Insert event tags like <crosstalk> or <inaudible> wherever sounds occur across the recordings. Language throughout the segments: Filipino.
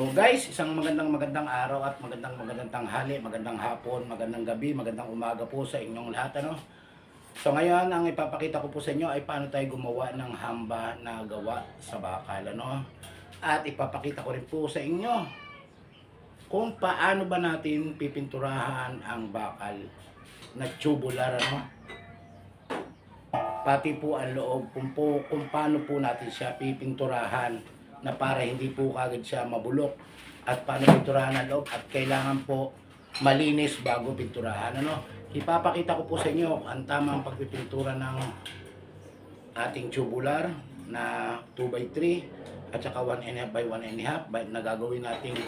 So guys, isang magandang magandang araw at magandang magandang tanghali, magandang hapon, magandang gabi, magandang umaga po sa inyong lahat ano. So ngayon, ang ipapakita ko po sa inyo ay paano tayo gumawa ng hamba na gawa sa bakal ano. At ipapakita ko rin po sa inyo kung paano ba natin pipinturahan ang bakal na tubular ano. Pati po ang loob kung, po, kung paano po natin siya pipinturahan na para hindi po kagad siya mabulok at paano pinturahan ang loob at kailangan po malinis bago pinturahan ano? Ipapakita ko po sa inyo ang tamang pagpipintura ng ating tubular na 2x3 at saka 1 and by 1 and a half by, na nating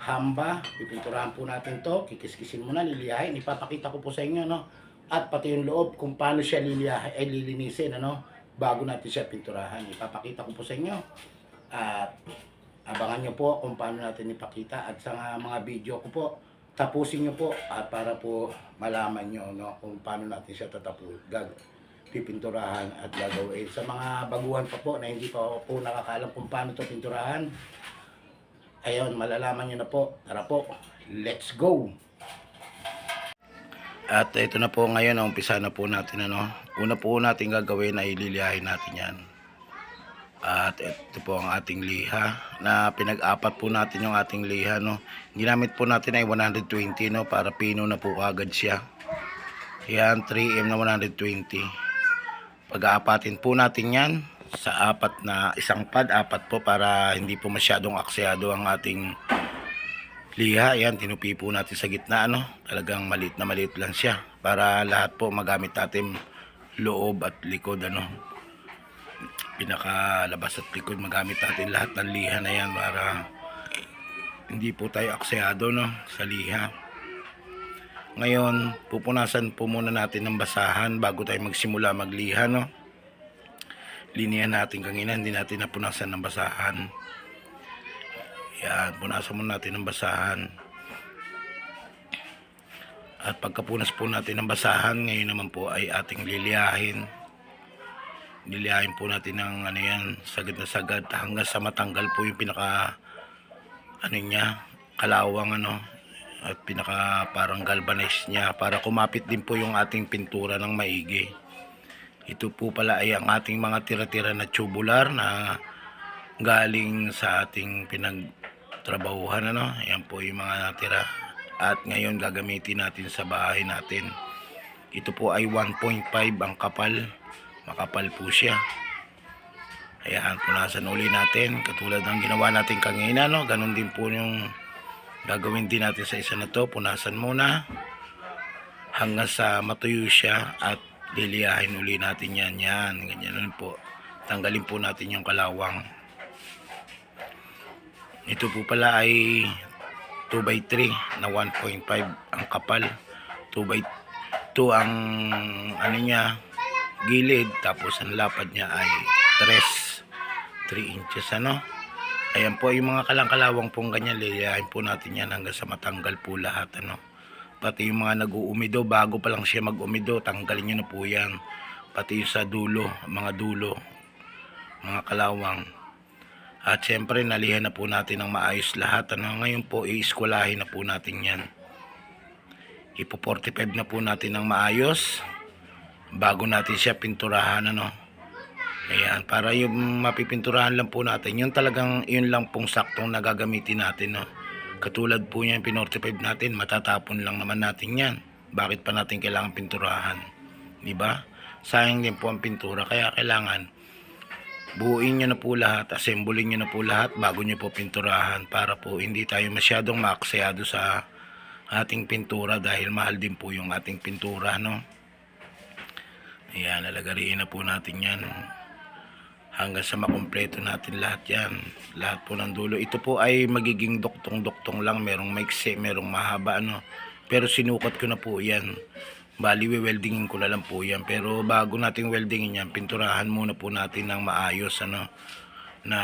hamba. Pipinturahan po natin to. Kikiskisin muna liliyahin. Ipapakita ko po sa inyo no? At pati yung loob kung paano siya liliyahin ay lilinisin ano? Bago natin siya pinturahan. Ipapakita ko po sa inyo at abangan nyo po kung paano natin ipakita. At sa mga video ko po tapusin nyo po at para po malaman nyo no, kung paano natin siya tatapos pipinturahan at gagawin. Sa mga baguhan pa po na hindi pa po nakakalam kung paano to pinturahan ayun malalaman nyo na po. Tara po let's go! At ito na po ngayon umpisa na po natin ano. Una po natin gagawin ay liliyahin natin yan at ito po ang ating liha na pinag-apat po natin yung ating liha no. Ginamit po natin ay 120 no para pino na po agad siya. Yan 3M na 120. Pag-aapatin po natin yan sa apat na isang pad, apat po para hindi po masyadong aksyado ang ating liha. Yan tinupi po natin sa gitna no. Talagang maliit na maliit lang siya para lahat po magamit natin loob at likod ano pinakalabas at likod magamit natin lahat ng liha na yan para hindi po tayo aksyado no, sa liha. Ngayon pupunasan po muna natin ng basahan bago tayo magsimula magliha no? Linihan natin kanina hindi natin napunasan ng basahan. Yan punasan muna natin ng basahan. At pagkapunas po natin ng basahan ngayon naman po ay ating liliyahin nilihain po natin ng ano yan, sagad na sagad hanggang sa matanggal po yung pinaka ano niya, kalawang ano at pinaka parang galvanized niya para kumapit din po yung ating pintura ng maigi. Ito po pala ay ang ating mga tira-tira na tubular na galing sa ating pinagtrabahuhan ano. Yan po yung mga natira at ngayon gagamitin natin sa bahay natin. Ito po ay 1.5 ang kapal makapal po siya. Ayan punasan uli natin katulad ng ginawa natin kanina no? Ganun din po yung gagawin din natin sa isa na to. Punasan muna hanggang sa matuyo siya at liliyahin uli natin yan. Yan ganyan nun po. Tanggalin po natin yung kalawang. Ito po pala ay 2x3 na 1.5 ang kapal. 2x2 ang ano niya gilid tapos ang lapad niya ay 3 3 inches ano? Ayan po yung mga kalangkalawang pong ganyan liliyahin po natin yan hanggang sa matanggal po lahat ano? Pati yung mga nag-uumido bago pa lang siya mag-umido tanggalin nyo na po yan. Pati yung sa dulo mga dulo mga kalawang. At syempre nalihan na po natin ng maayos lahat ano? Ngayon po iiskwalahin na po natin yan. Ipo 45 na po natin ng maayos bago natin siya pinturahan ano? Ayan para yung mapipinturahan lang po natin yun talagang yun lang pong saktong nagagamitin natin no? Katulad po niya yung pinortify natin matatapon lang naman natin yan. Bakit pa natin kailangan pinturahan? Di ba? Sayang din po ang pintura kaya kailangan buuin nyo na po lahat assemblein nyo na po lahat bago nyo po pinturahan para po hindi tayo masyadong maaksayado sa ating pintura dahil mahal din po yung ating pintura no Ayan, lalagariin na po natin yan. Hanggang sa makumpleto natin lahat yan. Lahat po ng dulo. Ito po ay magiging doktong-doktong lang. Merong maiksi, merong mahaba. Ano. Pero sinukat ko na po yan. Bali, weldingin ko na lang po yan. Pero bago nating weldingin yan, pinturahan muna po natin ng maayos. Ano, na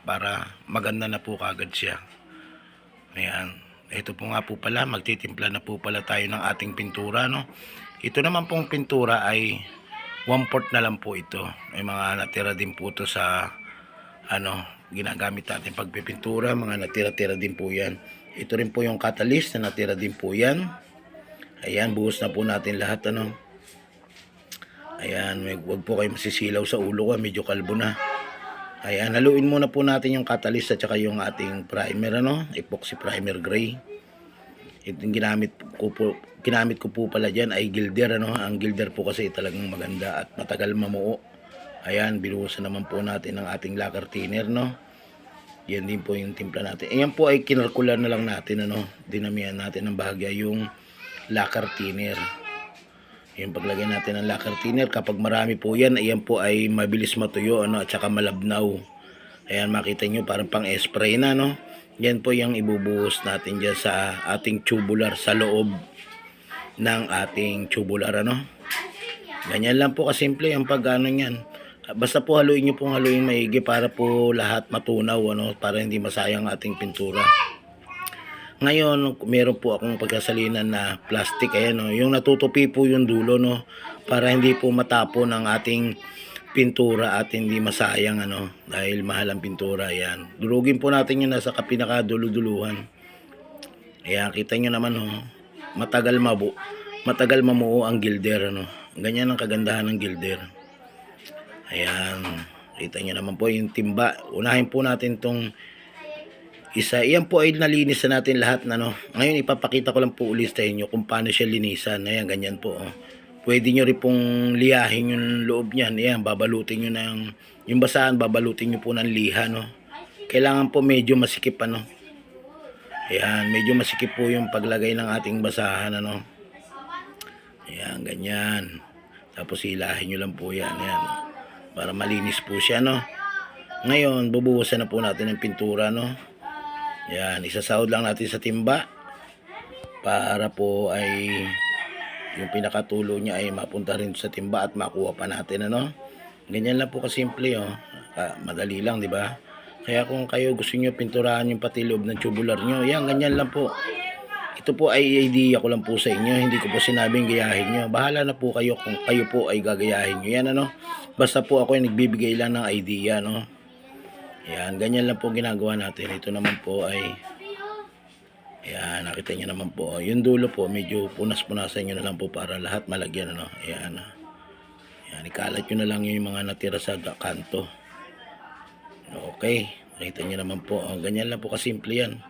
para maganda na po kagad siya. Ayan. Ito po nga po pala, magtitimpla na po pala tayo ng ating pintura. No? Ito naman pong pintura ay one port na lang po ito may mga natira din po ito sa ano ginagamit natin pagpipintura, mga natira-tira din po yan. Ito rin po yung catalyst na natira din po yan. Ayan, buhos na po natin lahat ano. Ayan, wag po kayo masisilaw sa ulo ko, medyo kalbo na. Ayan, haluin muna po natin yung catalyst at saka yung ating primer ano, epoxy primer gray. Ito yung ginamit ko po, ginamit ko po pala diyan ay gilder ano. Ang gilder po kasi talagang maganda at matagal mamuo. Ayan, binuhusan naman po natin ng ating lacquer thinner no. Yan din po yung timpla natin. Ayan po ay kinalkulan na lang natin ano. Dinamihan natin ng bahagya yung lacquer thinner. Yung paglagay natin ng lacquer thinner, kapag marami po yan, ayan po ay mabilis matuyo ano, at saka malabnaw. Ayan, makita nyo, parang pang spray na, no? Yan po yung ibubuhos natin dyan sa ating tubular sa loob ng ating tubular, ano? Ganyan lang po kasimple ang pag ano yan. Basta po haluin nyo pong haluin maigi para po lahat matunaw, ano? Para hindi masayang ating pintura. Ngayon, meron po akong pagkasalinan na plastic. Ayan, no? yung natutupi po yung dulo, no? Para hindi po matapon ang ating pintura at hindi masayang, ano? Dahil mahal ang pintura, ayan. Durugin po natin yung nasa pinakaduluduluhan. Ayan, kita nyo naman, oh. Matagal mabu matagal mamuo ang gilder, ano? Ganyan ang kagandahan ng gilder. Ayan. Kita nyo naman po yung timba. Unahin po natin tong isa. Iyan po ay nalinis na natin lahat na no. Ngayon ipapakita ko lang po ulit sa inyo kung paano siya linisan. Ayan, ganyan po. Oh. Pwede nyo rin pong liyahin yung loob niyan. Ayan, babalutin nyo ng yung basahan, babalutin nyo po ng liha no. Kailangan po medyo masikip ano. Ayan, medyo masikip po yung paglagay ng ating basahan ano. Ayan, ganyan. Tapos hilahin nyo lang po yan. Ayan, para malinis po siya no. Ngayon, bubuhusan na po natin ng pintura no. Yan, isasahod lang natin sa timba para po ay yung pinakatulo niya ay mapunta rin sa timba at makuha pa natin ano. Ganyan lang po kasimple oh. Ah, madali lang, di ba? Kaya kung kayo gusto niyo pinturahan yung pati loob ng tubular niyo, yan ganyan lang po. Ito po ay idea ko lang po sa inyo, hindi ko po sinabing gayahin niyo. Bahala na po kayo kung kayo po ay gagayahin niyo. Yan ano. Basta po ako ay nagbibigay lang ng idea no. Yan, ganyan lang po ginagawa natin. Ito naman po ay Ayan, nakita niyo naman po. Yung dulo po, medyo punas-punasan nyo na lang po para lahat malagyan. Ano? Ayan. Ayan, ikalat nyo na lang yung mga natira sa kanto. Okay, nakita niyo naman po. Oh, ganyan lang po kasimple yan.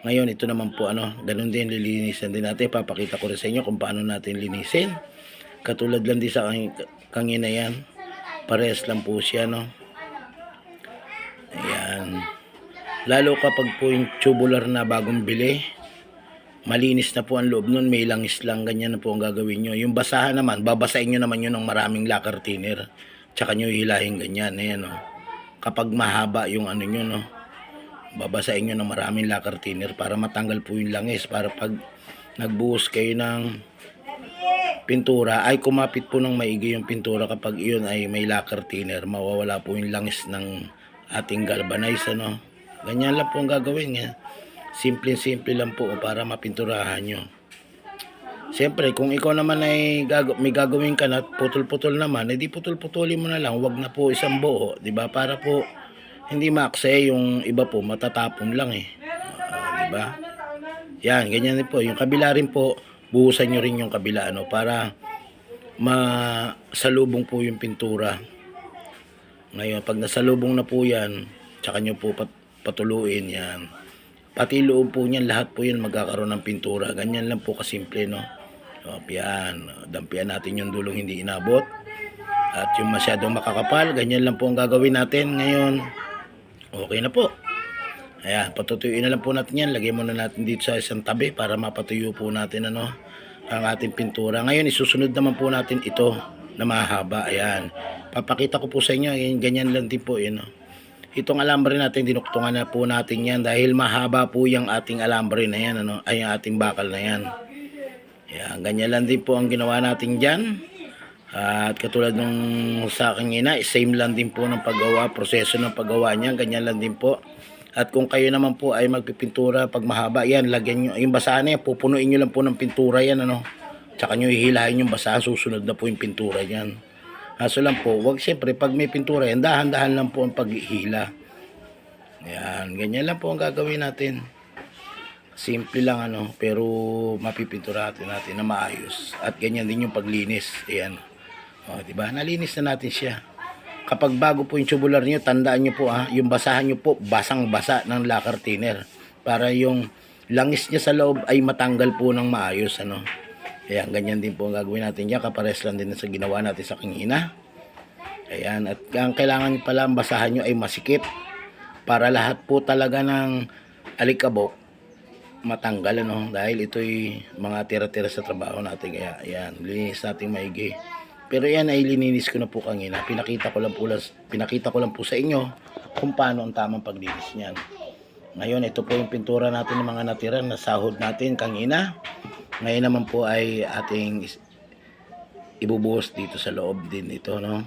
Ngayon, ito naman po, ano, ganun din, lilinisan din natin. Papakita ko rin sa inyo kung paano natin linisin. Katulad lang din sa kang- kangina yan. Parehas lang po siya, no. Ayan. Lalo kapag po yung tubular na bagong bili, malinis na po ang loob nun, may langis lang, ganyan na po ang gagawin nyo. Yung basahan naman, babasahin nyo naman yun ng maraming lacquer thinner. Tsaka nyo hilahin ganyan, ayan o. Kapag mahaba yung ano nyo, no, babasahin nyo ng maraming lacquer thinner para matanggal po yung langis. Para pag nagbuhos kayo ng pintura, ay kumapit po ng maigi yung pintura kapag iyon ay may lacquer thinner. Mawawala po yung langis ng ating galvanize, ano. Ganyan lang po ang gagawin niya. Simple-simple lang po para mapinturahan nyo. Siyempre, kung ikaw naman ay gago may gagawin ka na putol-putol naman, edi putol-putulin mo na lang. Huwag na po isang buo, di ba? Para po hindi makse yung iba po matatapon lang eh. Ah, di ba? Yan, ganyan din po. Yung kabila rin po, buhusan nyo rin yung kabila ano para masalubong po yung pintura. Ngayon, pag nasalubong na po yan, tsaka nyo po pat- patuluin yan. Pati loob po niyan, lahat po yan magkakaroon ng pintura. Ganyan lang po kasimple, no? O, yan. Dampian natin yung dulong hindi inabot. At yung masyadong makakapal, ganyan lang po ang gagawin natin ngayon. Okay na po. Ayan, patutuyuin na lang po natin yan. Lagay muna natin dito sa isang tabi para mapatuyo po natin ano, ang ating pintura. Ngayon, isusunod naman po natin ito na mahaba. Ayan. Papakita ko po sa inyo. Ayan, ganyan lang din po. Yun, no? Itong alambre natin, dinuktungan na po natin yan dahil mahaba po yung ating alambre na yan. Ano? Ay, yung ating bakal na yan. Ayan, ganyan lang din po ang ginawa natin dyan. At katulad nung sa aking ina, same lang din po ng paggawa, proseso ng paggawa niya, ganyan lang din po. At kung kayo naman po ay magpipintura pag mahaba, yan, lagyan nyo, yung basahan na yan, pupunuin nyo lang po ng pintura yan, ano. Tsaka nyo hihilahin yung basahan, susunod na po yung pintura yan. Kaso lang po, wag siyempre, pag may pintura yan, dahan-dahan lang po ang paghihila. Ayan, ganyan lang po ang gagawin natin. Simple lang ano, pero mapipinturahan natin na maayos. At ganyan din yung paglinis. Ayan. O, di ba? Nalinis na natin siya. Kapag bago po yung tubular niyo, tandaan niyo po ha, yung basahan niyo po basang-basa ng lacquer thinner para yung langis niya sa loob ay matanggal po ng maayos ano. Ayan, ganyan din po ang gagawin natin. Diyan. Kapares lang din sa ginawa natin sa kanina. Ayan, at ang kailangan pala ang basahan niyo ay masikip para lahat po talaga ng alikabok matanggal ano? Dahil ito'y mga tira-tira sa trabaho natin kaya ayan linis natin maigi. Pero yan ay lininis ko na po kanina pinakita ko lang po pinakita ko lang po sa inyo kung paano ang tamang paglinis niyan. Ngayon ito po yung pintura natin ng mga natira na sahod natin kanina ngayon naman po ay ating ibubuhos dito sa loob din ito no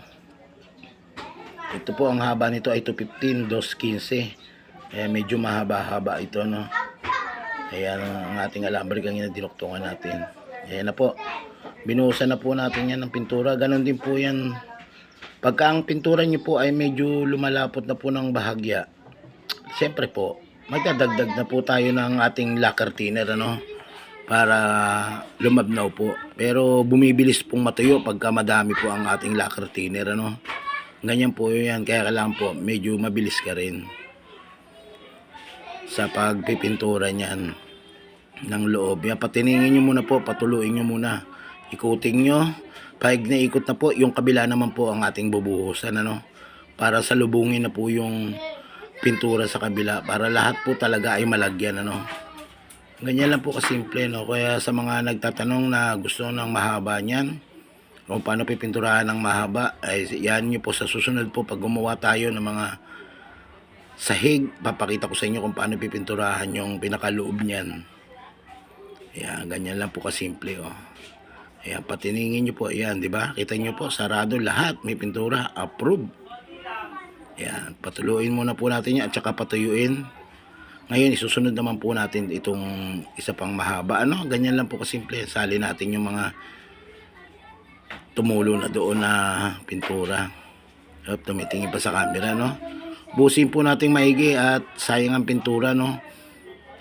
ito po ang haba nito ay 215 215 eh medyo mahaba-haba ito no Ayan ang ating alambre kanina dinuktungan natin. Ayan na po. Binuhusan na po natin yan ng pintura. Ganon din po yan. Pagka ang pintura nyo po ay medyo lumalapot na po ng bahagya. Siyempre po, magdadagdag na po tayo ng ating lacquer thinner ano para lumabnaw po. Pero bumibilis pong matuyo pagka madami po ang ating lacquer thinner ano. Ganyan po yan. Kaya kailangan po medyo mabilis ka rin sa pagpipintura niyan ng loob. Yan, patiningin nyo muna po, patuluin nyo muna. Ikutin nyo. Pag naikot na po, yung kabila naman po ang ating bubuhusan. Ano? Para salubungin na po yung pintura sa kabila. Para lahat po talaga ay malagyan. Ano? Ganyan lang po kasimple. No? Kaya sa mga nagtatanong na gusto ng mahaba niyan, kung paano pipinturahan ng mahaba, ay yan nyo po sa susunod po pag gumawa tayo ng mga sahig, papakita ko sa inyo kung paano pipinturahan yung pinakaloob niyan. Ayan, ganyan lang po kasimple, oh. Ayan, patiningin nyo po, ayan, di ba? Kita nyo po, sarado lahat, may pintura, approve. Ayan, patuluin muna po natin yan, at saka patuyuin. Ngayon, isusunod naman po natin itong isa pang mahaba, ano? Ganyan lang po kasimple, sali natin yung mga tumulo na doon na pintura. Up, tumitingin pa sa camera, no? Busin po natin maigi at sayang ang pintura, no?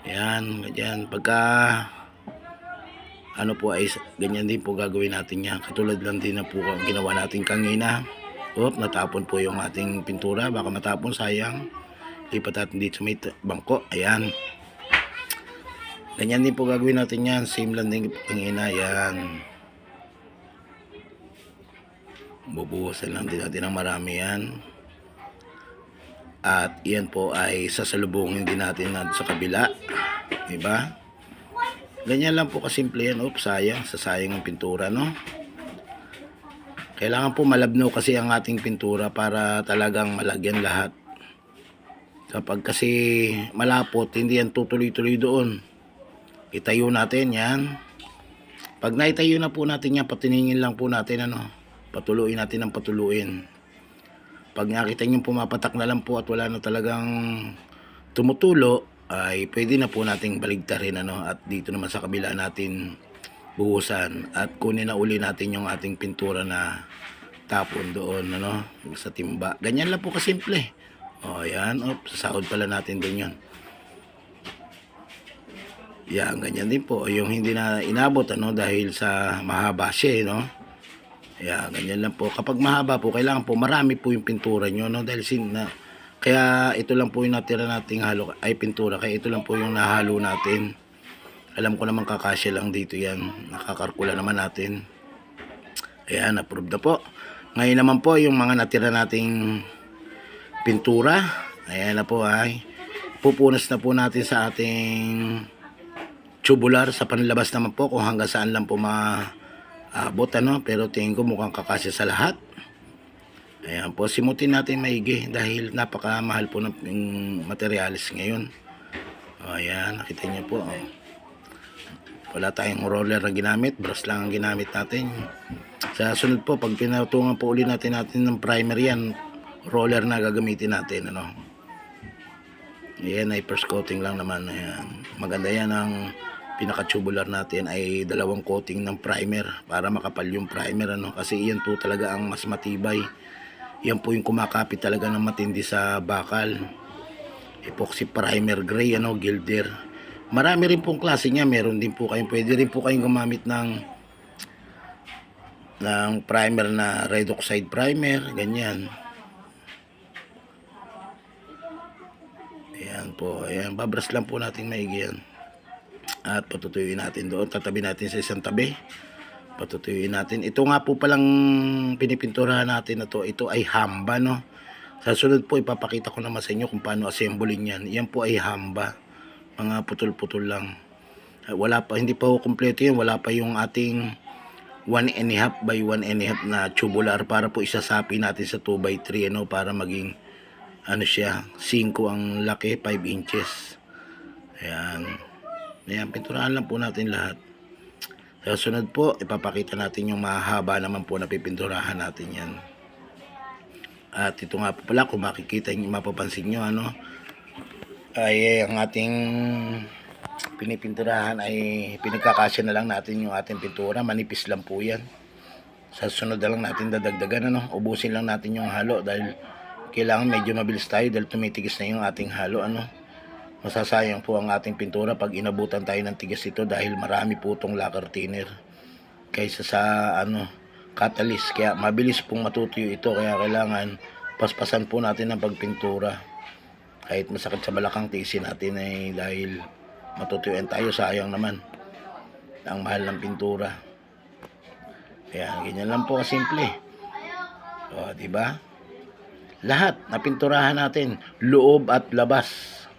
Ayan, ganyan. Pagka ano po ay ganyan din po gagawin natin yan. Katulad lang din na po ang ginawa natin kanina. Oop, natapon po yung ating pintura. Baka matapon, sayang. Lipat natin dito may bangko. Ayan. Ganyan din po gagawin natin yan. Same lang din po kanina. Ayan. Bubuhusan lang din natin ng marami yan. At yan po ay sasalubungin din natin na sa kabila. Diba? Ganyan lang po kasimple yan. Oops, sayang. Sasayang ang pintura, no? Kailangan po malabnaw kasi ang ating pintura para talagang malagyan lahat. Kapag kasi malapot, hindi yan tutuloy-tuloy doon. Itayo natin yan. Pag naitayo na po natin yan, patiningin lang po natin ano. Patuluin natin ang patuluin. Pag nakita nyo pumapatak na lang po at wala na talagang tumutulo, ay pwede na po nating baligtarin ano at dito naman sa kabila natin buhusan at kunin na uli natin yung ating pintura na tapon doon ano sa timba. Ganyan lang po kasimple. O yan, oh, sasahod pala natin din yun. Yan, ganyan din po. Yung hindi na inabot ano dahil sa mahaba siya, eh, no? Yan, ganyan lang po. Kapag mahaba po, kailangan po marami po yung pintura nyo, no? Dahil sin na, kaya ito lang po yung natira nating halo, ay pintura. Kaya ito lang po yung nahalo natin. Alam ko naman kakasya lang dito yan. Nakakarkula naman natin. Ayan, approved na po. Ngayon naman po, yung mga natira nating pintura. Ayan na po ay. Pupunas na po natin sa ating tubular sa panlabas naman po kung hanggang saan lang po maabot ano. Pero tingin ko mukhang kakasya sa lahat. Ayan po, simutin natin maigi dahil napakamahal po ng yung materialis ngayon. Ayan, nakita niyo po. Oh. Wala tayong roller na ginamit, brush lang ang ginamit natin. Sa sunod po, pag pinatungan po uli natin natin ng primer yan, roller na gagamitin natin. Ano? Ayan ay first coating lang naman. Ayan. Maganda yan ang pinaka-tubular natin ay dalawang coating ng primer para makapal yung primer. Ano? Kasi iyan po talaga ang mas matibay. Yan po yung kumakapit talaga ng matindi sa bakal. epoxy primer gray ano gilder marami rin pong klase niya meron din po kayong pwede rin po kayong gumamit ng ng primer na red oxide primer ganyan ayan po ayan. Babras lang po natin maigi yan. At patutuyuin natin doon. Tatabi natin sa isang tabi. Patutuyuin natin. Ito nga po palang pinipinturahan natin na to. Ito ay hamba no? Sa sunod po ipapakita ko naman sa inyo kung paano assembling yan. Yan po ay hamba. Mga putol-putol lang. Wala pa hindi pa ho kumpleto yan. Wala pa yung ating 1 and a half by 1 and a half na tubular para po isasapi natin sa 2 by 3 ano? Para maging ano siya? 5 ang laki 5 inches. Ayan. Ayan pinturahan lang po natin lahat. Sa sunod po ipapakita natin yung mahaba naman po na pipinturahan natin yan. At ito nga po pala kung makikita nyo mapapansin nyo ano ay ang ating pinipinturahan ay pinagkakasya na lang natin yung ating pintura. Manipis lang po yan. Sa sunod na lang natin dadagdagan ano ubusin lang natin yung halo dahil kailangan medyo mabilis tayo dahil tumitigas na yung ating halo ano? Masasayang po ang ating pintura pag inabutan tayo ng tigas ito dahil marami po itong lacquer thinner kaysa sa ano catalyst. Kaya mabilis pong matutuyo ito kaya kailangan paspasan po natin ang pagpintura. Kahit masakit sa balakang tiisin natin ay dahil matutuyuan tayo sayang naman ang mahal ng pintura. Kaya ganyan lang po kasimple. O di ba lahat na pinturahan natin loob at labas.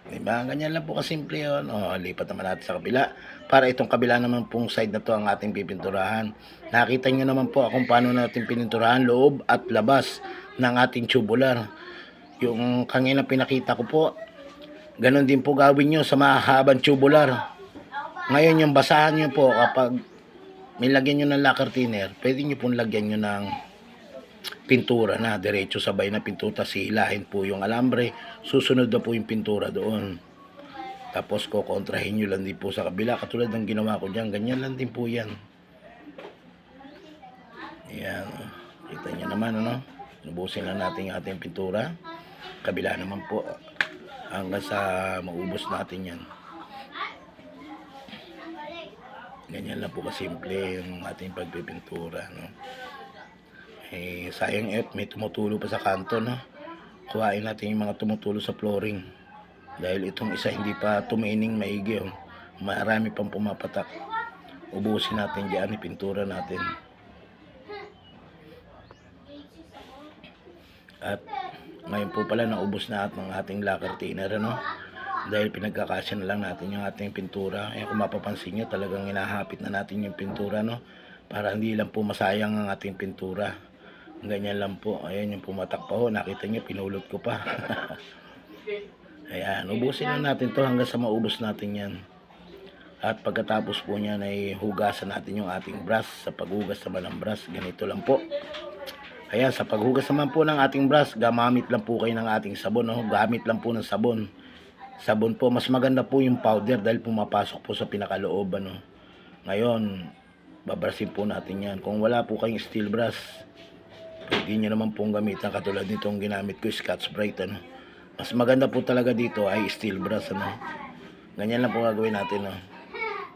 Di ba? Ganyan lang po kasimple yun. O lipat naman natin sa kabila. Para itong kabila naman pong side na to ang ating pipinturahan. Nakita nyo naman po kung paano natin pininturahan loob at labas ng ating tubular. Yung kanina pinakita ko po ganon din po gawin nyo sa mahabang tubular. Ngayon yung basahan nyo po kapag may lagyan nyo ng lacquer thinner pwede nyo pong lagyan nyo ng pintura na diretso sabay na pintura silahin po yung alambre susunod na po yung pintura doon tapos ko kontrahin nyo lang din po sa kabila katulad ng ginawa ko dyan ganyan lang din po yan yan kita nyo naman ano Nubusin lang natin yung ating pintura. Kabila naman po. Hanggang sa maubos natin yan. Ganyan lang po kasimple yung ating pagpipintura. No? Eh, sayang eh, may tumutulo pa sa kanto. No? Kuhain natin yung mga tumutulo sa flooring. Dahil itong isa hindi pa tumining maigi. Oh. Marami pang pumapatak. Ubusin natin dyan, ipintura natin. At ngayon po pala naubos na at ng ating lacquer thinner ano. Dahil pinagkakasya na lang natin yung ating pintura. Eh kung mapapansin nyo talagang hinahapit na natin yung pintura no. Para hindi lang po masayang ang ating pintura. Ganyan lang po. Ayan yung pumatak pa ho. Nakita nyo pinulot ko pa. <laughs> Ayan. Ubusin lang natin to hanggang sa maubos natin yan. At pagkatapos po niyan ay hugasan natin yung ating brush. Sa paghugas naman ng brush, ganito lang po. Ayan, sa paghugas naman po ng ating brush, gamamit lang po kayo ng ating sabon. No? Gamit lang po ng sabon. Sabon po, mas maganda po yung powder dahil pumapasok po sa pinakaloob. Ano? Ngayon, babrasin po natin yan. Kung wala po kayong steel brush, pwede nyo naman pong gamitan katulad nitong ginamit ko, Scotch Brite. Ano? Mas maganda po talaga dito ay steel brush. Ano? Ganyan lang po gagawin natin. No?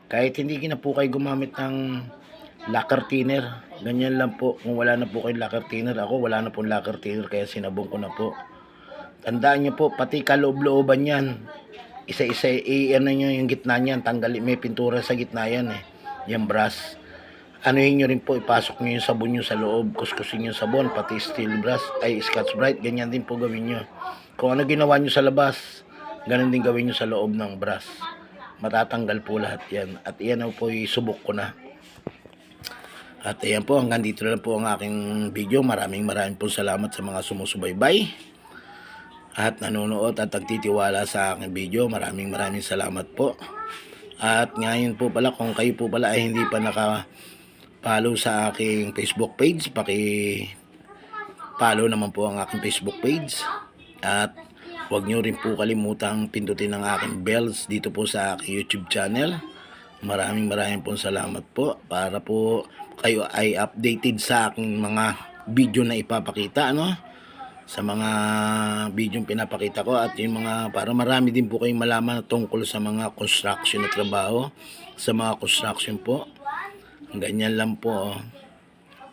Kahit hindi na po kayo gumamit ng lacquer thinner. Ganyan lang po. Kung wala na po kayong lacquer thinner, ako wala na pong lacquer thinner kaya sinabong ko na po. Tandaan nyo po, pati kaloob-looban yan. Isa-isa, i-ano nyo yung gitna niyan. Tanggalin, may pintura sa gitna yan eh. Yung brush. Anuhin nyo rin po, ipasok nyo yung sabon nyo sa loob. Kuskusin yung sabon, pati steel brush, ay scotch bright. Ganyan din po gawin nyo. Kung ano ginawa nyo sa labas, ganun din gawin nyo sa loob ng brush. Matatanggal po lahat yan. At yan po, isubok ko na. At ayan po, hanggang dito na lang po ang aking video. Maraming maraming po salamat sa mga sumusubaybay. At nanonood at nagtitiwala sa aking video. Maraming maraming salamat po. At ngayon po pala, kung kayo po pala ay hindi pa naka-follow sa aking Facebook page, paki-follow naman po ang aking Facebook page. At huwag nyo rin po kalimutang pindutin ang aking bells dito po sa aking YouTube channel. Maraming maraming po salamat po para po kayo ay updated sa aking mga video na ipapakita ano sa mga video pinapakita ko at yung mga para marami din po kayong malaman tungkol sa mga construction na trabaho sa mga construction po ganyan lang po oh.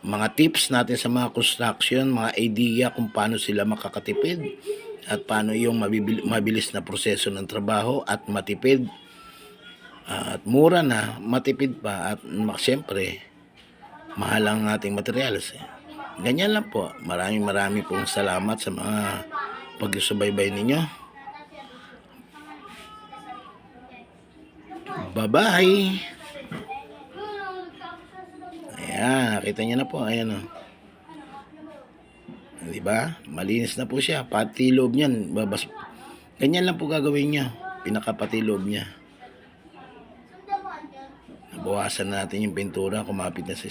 mga tips natin sa mga construction mga idea kung paano sila makakatipid at paano yung mabilis na proseso ng trabaho at matipid at mura na matipid pa at siyempre mahal ang ating materials eh. Ganyan lang po. Maraming maraming pong salamat sa mga pagsubaybay ninyo. Bye-bye. Ayan, nakita niyo na po. Ayan o. Di ba? Malinis na po siya. Pati loob niyan. Babas... Ganyan lang po gagawin niya. Pinakapati loob niya. Nabawasan na natin yung pintura. Kumapit na si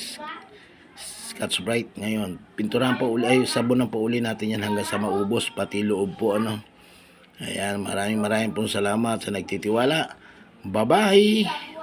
Scotch Bright ngayon. Pinturahan po uli, ay sabunan po uli natin yan hanggang sa maubos, pati loob po ano. Ayan, maraming maraming pong salamat sa nagtitiwala. Bye-bye!